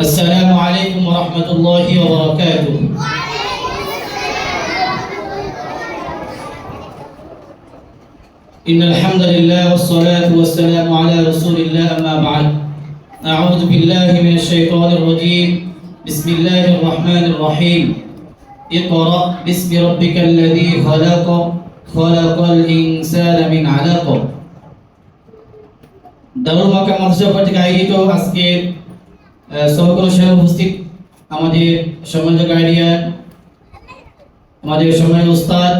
السلام عليكم ورحمة الله وبركاته إن الحمد لله والصلاة والسلام على رسول الله أما بعد أعوذ بالله من الشيطان الرجيم بسم الله الرحمن الرحيم اقرأ باسم ربك الذي خلق خلق الإنسان من علق দারুল মাকা মাদ্রাসা কর্তৃক আয়োজিত আজকের সবক অনুষ্ঠানে উপস্থিত। আমাদের সম্মানিত গার্ডিয়ান আমাদের সম্মানিত উস্তাদ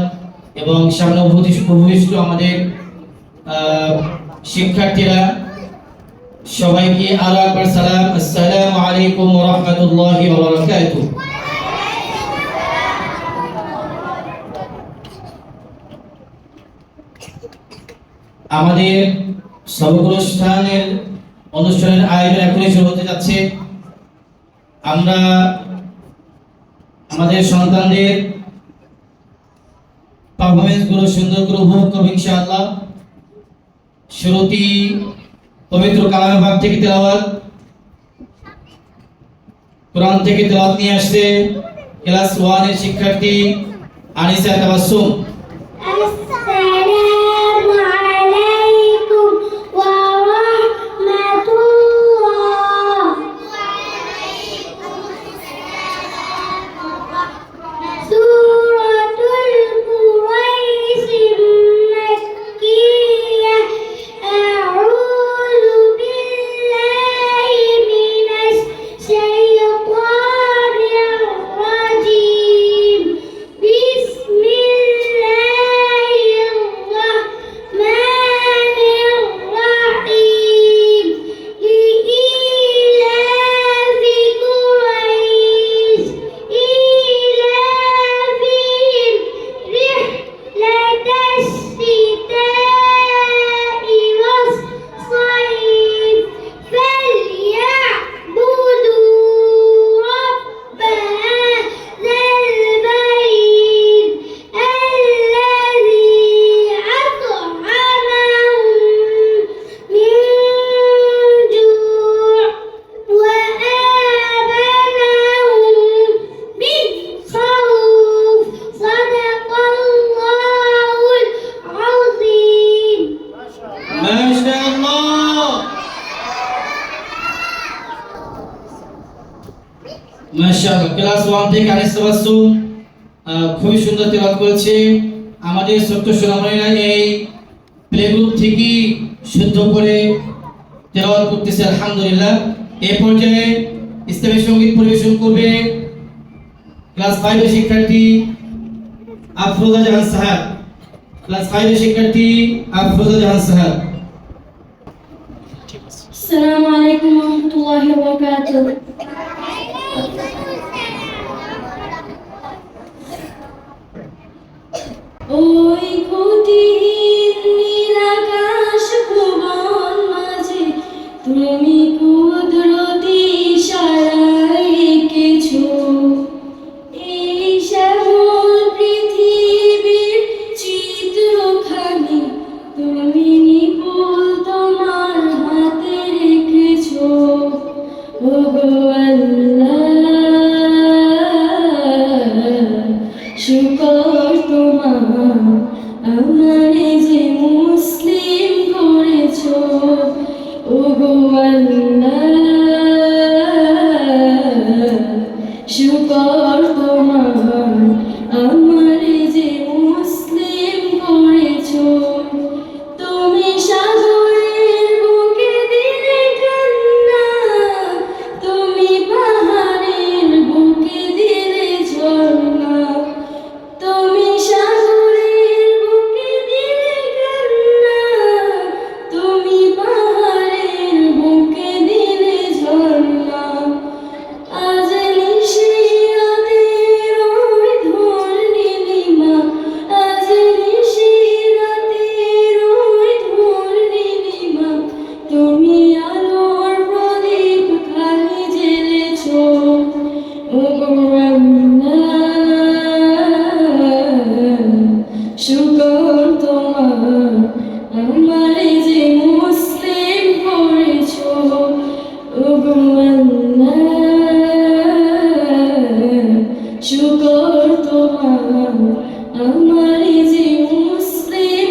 এবং সামনে উপবিষ্ট আমাদের শিক্ষার্থীরা, সবাইকে আরও একবার সালাম। আসসালামু আলাইকুম ওয়া রাহমাতুল্লাহি আমাদের অনুষ্ঠানের অনুষ্ঠানের আয়োজন এখনই শুরু হতে যাচ্ছে। আমরা আমাদের সন্তানদের পারফরমেন্সগুলো সুন্দর করে উপভোগ করব ইনশাআল্লাহ। শুরুতি পবিত্র কালামে ভাগ থেকে তেলাওয়াত। কোরআন থেকে তেলাওয়াত নিয়ে আসছে ক্লাস ওয়ানের শিক্ষার্থী আনিসা তাবাসসুম। মাশাআল্লাহ ক্লাস 1 থেকে আনিস তাবাসসুম আহ, খুবই সুন্দর তেলাওয়াত করেছে আমাদের ছোট্ট সোনামণিরা এই প্লে গ্রুপ থেকে শুদ্ধ করে তেলাওয়াত করতেছে আলহামদুলিল্লাহ এই পর্যায়ে ইসলামী সঙ্গীত পরিবেশন করবে ক্লাস 5 এর শিক্ষার্থী আফরোজা জাহান সাহাব ক্লাস 5 এর শিক্ষার্থী আফরোজা জাহান সাহাব السلام عليكم ورحمة الله وبركاته আমারে যে মুসলিম করেছ ওগো আল্লাহ। শুকর আমারে যে মুসলিম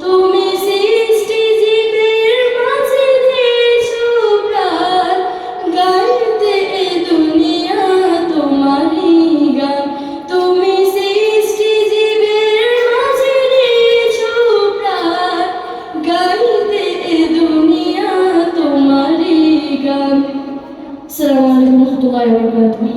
তুমি সৃষ্টি জীবের মাঝে দিয়েছ প্রাণ। গাইতে দুনিয়া তোমারই গান। তুমি সৃষ্টি জীবের মাঝে দিয়েছ প্রাণ। গাইতে দুনিয়া তোমারই গান। السلام